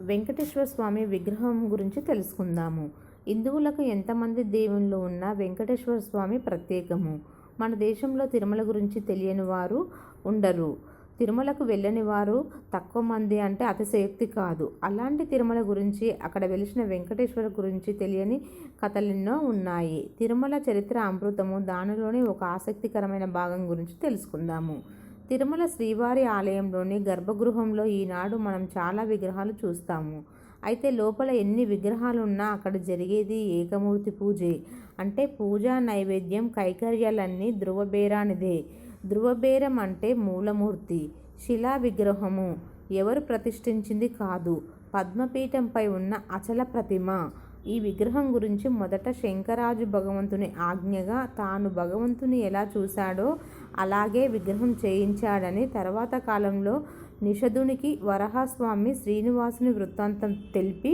వెంకటేశ్వర స్వామి విగ్రహం గురించి తెలుసుకుందాము. హిందువులకు ఎంతమంది దేవుళ్ళు ఉన్నా వెంకటేశ్వర స్వామి ప్రత్యేకము. మన దేశంలో తిరుమల గురించి తెలియని వారు ఉండరు. తిరుమలకు వెళ్ళని వారు తక్కువ మంది అంటే అతిశయోక్తి కాదు. అలాంటి తిరుమల గురించి అక్కడ వెలిసిన వెంకటేశ్వర గురించి తెలియని కథలెన్నో ఉన్నాయి. తిరుమల చరిత్ర అమృతము దానిలోని ఒక ఆసక్తికరమైన భాగం గురించి తెలుసుకుందాము. తిరుమల శ్రీవారి ఆలయంలోని గర్భగృహంలో ఈనాడు మనం చాలా విగ్రహాలు చూస్తాము. అయితే లోపల ఎన్ని విగ్రహాలున్నా అక్కడ జరిగేది ఏకమూర్తి పూజే. అంటే పూజా నైవేద్యం కైకర్యాలన్నీ ధ్రువబేరానిదే. ధ్రువబేరం అంటే మూలమూర్తి శిలా విగ్రహము. ఎవరు ప్రతిష్ఠించింది కాదు. పద్మపీఠంపై ఉన్న అచల ప్రతిమ. ఈ విగ్రహం గురించి మొదట శంకరాజు భగవంతుని ఆజ్ఞగా తాను భగవంతుని ఎలా చూశాడో అలాగే విగ్రహం చేయించాడని తర్వాత కాలంలో నిషధునికి వరహస్వామి శ్రీనివాసుని వృత్తాంతం తెలిపి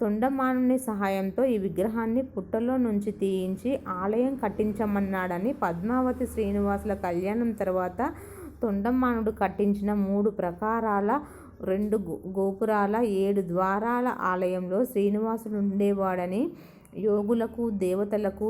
తొండమానుని సహాయంతో ఈ విగ్రహాన్ని పుట్టలో నుంచి తీయించి ఆలయం కట్టించమన్నాడని పద్మావతి శ్రీనివాసుల కళ్యాణం తర్వాత తొండమానుడు కట్టించిన మూడు ప్రకారాల రెండు గోపురాల ఏడు ద్వారాల ఆలయంలో శ్రీనివాసుడు ఉండేవాడని యోగులకు దేవతలకు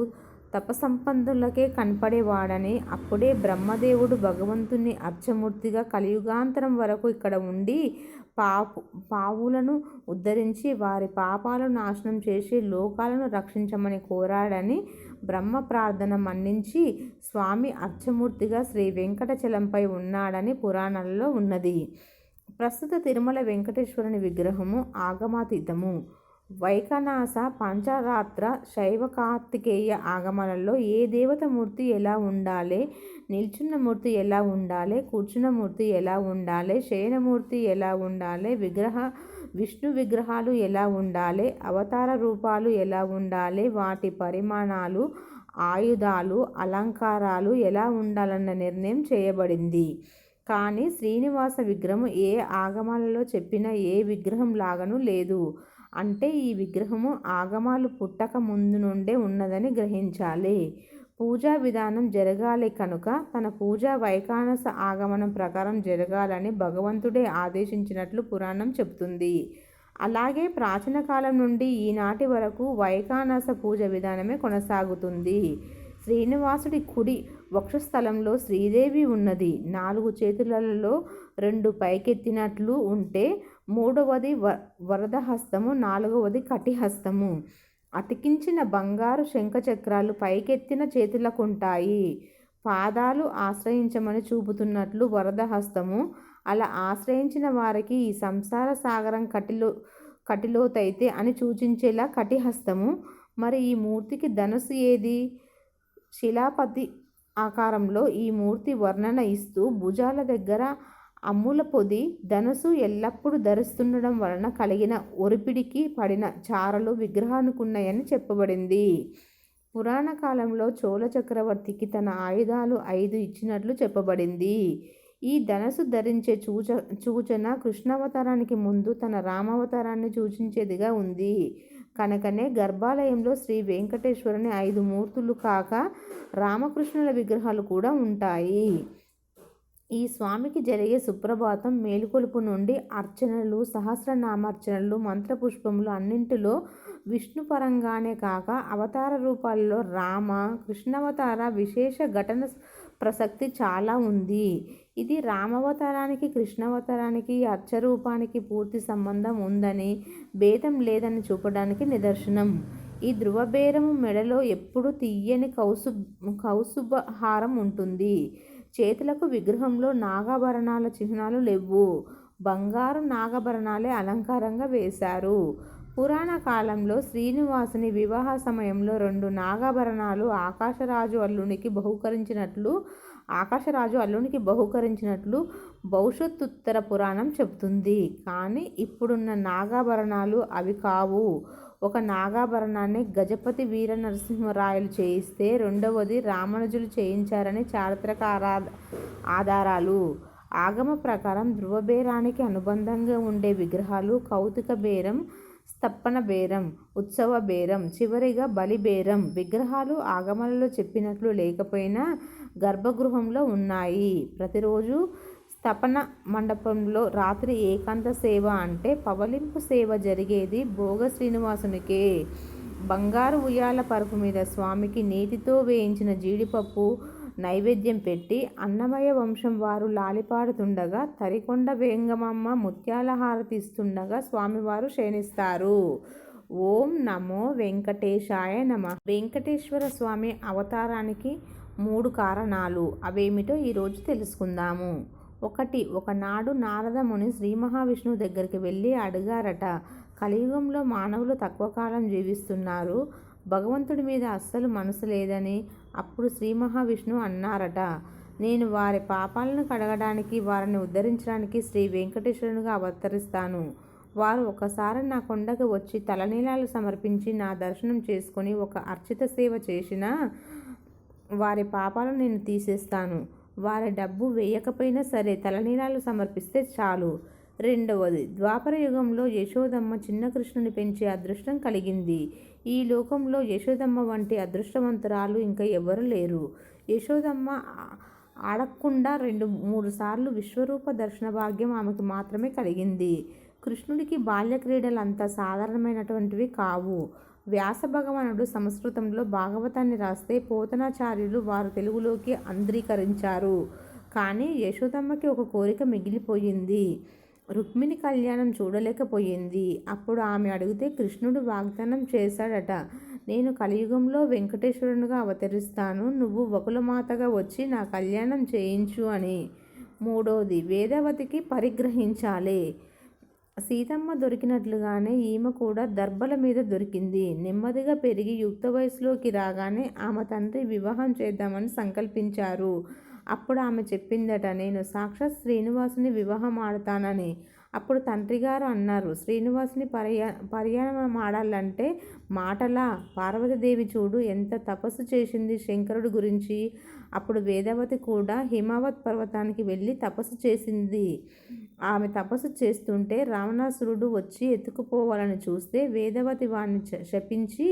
తపసంపన్నులకే కనపడేవాడని అప్పుడే బ్రహ్మదేవుడు భగవంతుని అర్చమూర్తిగా కలియుగాంతరం వరకు ఇక్కడ ఉండి పాపు పావులను ఉద్ధరించి వారి పాపాలను నాశనం చేసి లోకాలను రక్షించమని కోరాడని బ్రహ్మ ప్రార్థన మన్నించి స్వామి అర్చమూర్తిగా శ్రీ వెంకటచలంపై ఉన్నాడని పురాణాలలో ఉన్నది. ప్రస్తుత తిరుమల వెంకటేశ్వరుని విగ్రహము ఆగమాతీతము. వైఖనాస పంచరాత్ర శైవ కార్తికేయ ఆగమనంలో ఏ దేవత మూర్తి ఎలా ఉండాలి? నిల్చున్న మూర్తి ఎలా ఉండాలి? కూర్చున్న మూర్తి ఎలా ఉండాలి? శయనమూర్తి ఎలా ఉండాలి? విగ్రహ విష్ణు విగ్రహాలు ఎలా ఉండాలి? అవతార రూపాలు ఎలా ఉండాలి? వాటి పరిమాణాలు ఆయుధాలు అలంకారాలు ఎలా ఉండాలన్న నిర్ణయం చేయబడింది. కానీ శ్రీనివాస విగ్రహం ఏ ఆగమాలలో చెప్పిన ఏ విగ్రహం లాగాను లేదు. అంటే ఈ విగ్రహము ఆగమాలు పుట్టక ముందు నుండే ఉన్నదని గ్రహించాలి. పూజా విధానం జరగాలి కనుక తన పూజా వైకానస ఆగమనం ప్రకారం జరగాలని భగవంతుడే ఆదేశించినట్లు పురాణం చెబుతుంది. అలాగే ప్రాచీన కాలం నుండి ఈనాటి వరకు వైకానస పూజ విధానమే కొనసాగుతుంది. శ్రీనివాసుడి కుడి వక్షస్థలంలో శ్రీదేవి ఉన్నది. నాలుగు చేతులలో రెండు పైకెత్తినట్లు ఉంటే మూడవది వ వరదహస్తము నాలుగవది కటిహస్తము. అతికించిన బంగారు శంఖచక్రాలు పైకెత్తిన చేతులకుంటాయి. పాదాలు ఆశ్రయించమని చూపుతున్నట్లు వరదహస్తము. అలా ఆశ్రయించిన వారికి ఈ సంసార సాగరం కటిలో కటిలోతైతే అని సూచించేలా కటిహస్తము. మరి ఈ మూర్తికి ధనుసు ఏది? శిలాపతి ఆకారంలో ఈ మూర్తి వర్ణన ఇస్తూ భుజాల దగ్గర అమ్ముల పొది ధనసు ఎల్లప్పుడూ ధరిస్తుండడం వలన కలిగిన ఒరిపిడికి పడిన చారలు విగ్రహానికున్నాయని చెప్పబడింది. పురాణ కాలంలో చోళ చక్రవర్తికి తన ఆయుధాలు ఐదు ఇచ్చినట్లు చెప్పబడింది. ఈ ధనసు ధరించే సూచ సూచన కృష్ణావతారానికి ముందు తన రామావతారాన్ని సూచించేదిగా ఉంది. కనుకనే గర్భాలయంలో శ్రీ వెంకటేశ్వరుని ఐదు మూర్తులు కాక రామకృష్ణుల విగ్రహాలు కూడా ఉంటాయి. ఈ స్వామికి జరిగే సుప్రభాతం మేలుకొలుపు నుండి అర్చనలు సహస్రనామార్చనలు మంత్రపుష్పములు అన్నింటిలో విష్ణు పరంగానే కాక అవతార రూపాల్లో రామ కృష్ణావతార విశేష ఘటన ప్రసక్తి చాలా ఉంది. ఇది రామావతారానికి కృష్ణావతారానికి అర్చరూపానికి పూర్తి సంబంధం ఉందని భేదం లేదని చూపడానికి నిదర్శనం. ఈ ధృవబేరము మెడలో ఎప్పుడు తీయని కౌసు కౌసుభహారం ఉంటుంది. చేతులకు విగ్రహంలో నాగాభరణాల చిహ్నాలు లేవు. బంగారు నాగభరణాలే అలంకారంగా వేశారు. పురాణ కాలంలో శ్రీనివాసుని వివాహ సమయంలో రెండు నాగాభరణాలు ఆకాశరాజు అల్లునికి బహుకరించినట్లు ఆకాశరాజు అల్లునికి బహుకరించినట్లు భవిష్యత్తుత్తర పురాణం చెబుతుంది. కానీ ఇప్పుడున్న నాగాభరణాలు అవి కావు. ఒక నాగాభరణాన్ని గజపతి వీర నరసింహరాయలు చేయిస్తే రెండవది రామానుజులు చేయించారని చారిత్రక ఆరా ఆధారాలు. ఆగమ ప్రకారం ధ్రువబేరానికి అనుబంధంగా ఉండే విగ్రహాలు కౌతుక బేరం స్తప్పన బేరం ఉత్సవ బేరం చివరిగా బలి బేరం విగ్రహాలు ఆగమలలో చెప్పినట్లు లేకపోయినా గర్భగృహంలో ఉన్నాయి. ప్రతిరోజు తపన మండపంలో రాత్రి ఏకాంత సేవ అంటే పవలింపు సేవ జరిగేది భోగ శ్రీనివాసునికే. బంగారు ఉయ్యాల పరుపు మీద స్వామికి నీటితో వేయించిన జీడిపప్పు నైవేద్యం పెట్టి అన్నమయ్య వంశం వారు లాలిపాడుతుండగా తరికొండ వేంగమమ్మ ముత్యాల హారతి ఇస్తుండగా స్వామివారు శయనిస్తారు ఓం నమో వెంకటేశాయ నమ. వెంకటేశ్వర స్వామి అవతారానికి మూడు కారణాలు. అవేమిటో ఈరోజు తెలుసుకుందాము. ఒకటి. ఒకనాడు నారదముని శ్రీ మహావిష్ణువు దగ్గరికి వెళ్ళి అడిగారట కలియుగంలో మానవులు తక్కువ కాలం జీవిస్తున్నారు. భగవంతుడి మీద అస్సలు మనసు లేదని అప్పుడు శ్రీ మహావిష్ణువు అన్నారట. నేను వారి పాపాలను కడగడానికి వారిని ఉద్ధరించడానికి శ్రీ వెంకటేశ్వరునిగా అవతరిస్తాను. వారు ఒకసారి నా కొండకు వచ్చి తలనీలాలు సమర్పించి నా దర్శనం చేసుకొని ఒక అర్చిత సేవ చేసిన వారి పాపాలను నేను తీసేస్తాను. వారి డబ్బు వేయకపోయినా సరే తలనీలాలు సమర్పిస్తే చాలు. రెండవది ద్వాపర యుగంలో యశోదమ్మ చిన్న కృష్ణుని పెంచే అదృష్టం కలిగింది. ఈ లోకంలో యశోదమ్మ వంటి అదృష్టవంతురాలు ఇంకా ఎవరు లేరు. యశోదమ్మ అడగకుండా రెండు మూడు సార్లు విశ్వరూప దర్శన భాగ్యం ఆమెకు మాత్రమే కలిగింది. కృష్ణుడికి బాల్య క్రీడలు అంత సాధారణమైనటువంటివి కావు. వ్యాస భగవానుడు సంస్కృతంలో భాగవతాన్ని రాస్తే పోతనాచార్యులు వారు తెలుగులోకి అంధ్రీకరించారు కానీ యశోదమ్మకి ఒక కోరిక మిగిలిపోయింది. రుక్మిణి కళ్యాణం చూడలేకపోయింది. అప్పుడు ఆమె అడిగితే కృష్ణుడు వాగ్దానం చేశాడట నేను కలియుగంలో వెంకటేశ్వరునిగా అవతరిస్తాను నువ్వు వకులమాతగా వచ్చి నా కళ్యాణం చేయించు అని. మూడోది వేదవతికి పరిగ్రహించాలి. సీతమ్మ దొరికినట్లుగానే ఈమె కూడా దర్భల మీద దొరికింది. నెమ్మదిగా పెరిగి యుక్త వయసులోకి రాగానే ఆమె తండ్రి వివాహం చేద్దామని సంకల్పించారు. అప్పుడు ఆమె చెప్పిందట నేను సాక్షాత్ శ్రీనివాసుని వివాహం ఆడతానని. అప్పుడు తండ్రి గారు అన్నారు శ్రీనివాసుని పర్యా పర్యాణం ఆడాలంటే మాటలా? పార్వతీదేవి చూడు ఎంత తపస్సు చేసింది శంకరుడు గురించి. అప్పుడు వేదవతి కూడా హిమావత్ పర్వతానికి వెళ్ళి తపస్సు చేసింది. ఆమె తపస్సు చేస్తుంటే రావణాసురుడు వచ్చి ఎత్తుకుపోవాలని చూస్తే వేదవతి వాణ్ణి శపించి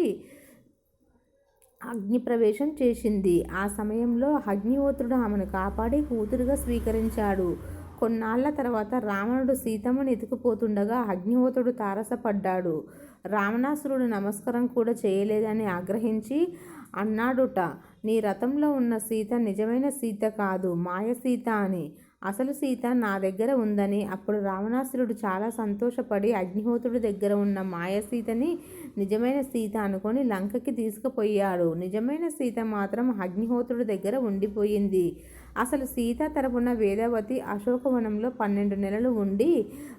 అగ్నిప్రవేశం చేసింది. ఆ సమయంలో అగ్నిహోత్రుడు ఆమెను కాపాడి కూతురుగా స్వీకరించాడు. కొన్నాళ్ళ తర్వాత రావణుడు సీతమ్మను ఎత్తుకుపోతుండగా అగ్నిహోత్రుడు తారసపడ్డాడు. రావణాసురుడు నమస్కారం కూడా చేయలేదని ఆగ్రహించి అన్నాడుట నీ రథంలో ఉన్న సీత నిజమైన సీత కాదు మాయ సీత అని. అసలు సీత నా దగ్గర ఉందని అప్పుడు రావణాసురుడు చాలా సంతోషపడి అగ్నిహోత్రుడి దగ్గర ఉన్న మాయ సీతని నిజమైన సీత అనుకొని లంకకి తీసుకుపోయాడు. నిజమైన సీత మాత్రం అగ్నిహోత్రుడి దగ్గర ఉండిపోయింది. అసలు సీత తరపున వేదవతి అశోకవనంలో పన్నెండు నెలలు ఉండి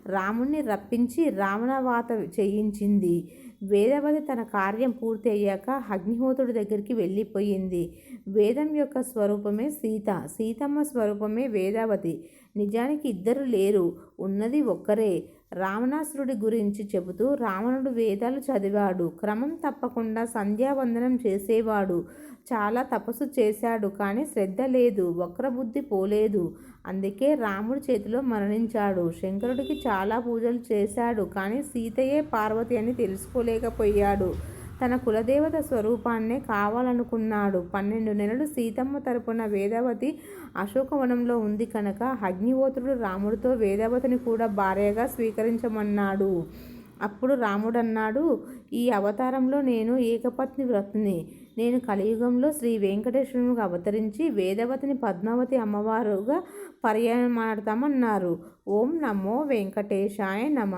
రాముణ్ణి రప్పించి రావణవాత చేయించింది. వేదవతి తన కార్యం పూర్తి అయ్యాక అగ్నిహోత్రుడి దగ్గరికి వెళ్ళిపోయింది. వేదం యొక్క స్వరూపమే సీత సీతమ్మ స్వరూపమే వేదావతి. నిజానికి ఇద్దరు లేరు. ఉన్నది ఒక్కరే. రావణాసురుడి గురించి చెబుతూ రావణుడు వేదాలు చదివాడు. క్రమం తప్పకుండా సంధ్యావందనం చేసేవాడు. చాలా తపస్సు చేశాడు కానీ శ్రద్ధ లేదు. వక్రబుద్ధి పోలేదు. అందుకే రాముడి చేతిలో మరణించాడు. శంకరుడికి చాలా పూజలు చేశాడు కానీ సీతయే పార్వతి అని తెలుసుకోలేకపోయాడు. తన కులదేవత స్వరూపాన్నే కావాలనుకున్నాడు. పన్నెండు నెలలు సీతమ్మ తరపున వేదవతి అశోకవనంలో ఉంది కనుక అగ్నిహోత్రుడు రాముడితో వేదవతిని కూడా భార్యగా స్వీకరించమన్నాడు. అప్పుడు రాముడన్నాడు ఈ అవతారంలో నేను ఏకపత్ని వ్రతిని. నేను కలియుగంలో శ్రీ వెంకటేశ్వరునికి అవతరించి వేదవతిని పద్మావతి అమ్మవారుగా పర్యాయమాడతామన్నారు ఓం నమో వెంకటేశాయ నమ.